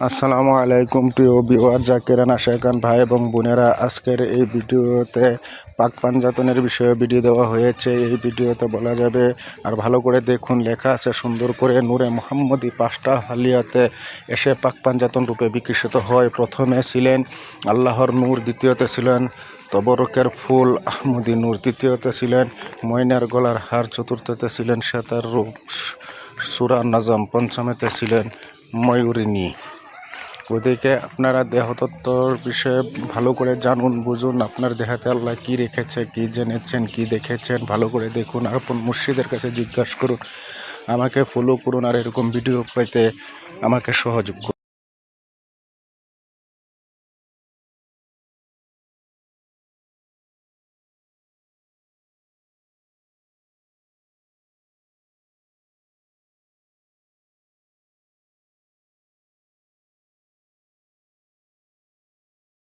আসসালামু আলাইকুম প্রিয় বিওয়ার জাকিরান আশা খান ভাই এবং বোনেরা, আজকের এই ভিডিওতে পাক পাঞ্জাতনের বিষয়ে ভিডিও দেওয়া হয়েছে। এই ভিডিওতে বলা যাবে, আর ভালো করে দেখুন, লেখা আছে সুন্দর করে, নূরে মোহাম্মদী পাঁচটা হালিয়াতে এসে পাক পাঞ্জাতন রূপে বিকশিত হয়। প্রথমে ছিলেন আল্লাহর নূর, দ্বিতীয়তে ছিলেন তবরকের ফুল আহমদি নূর, তৃতীয়তে ছিলেন ময়নার গলার হার, চতুর্থতে ছিলেন শ্বেতার রূপ সুরা নাজম, পঞ্চমেতে ছিলেন ময়ূরিনী। ওদিকে আপনারা দেহতত্ত্বর বিষয়ে ভালো করে জানুন, বুঝুন, আপনার দেহাতে আল্লাহ কী রেখেছে, কি জেনেছেন, কি দেখেছেন, ভালো করে দেখুন, আর আপন মুর্শিদের কাছে জিজ্ঞাসা করুন। আমাকে ফলো করুন আর এরকম ভিডিও পেতে আমাকে সহযোগ করুন।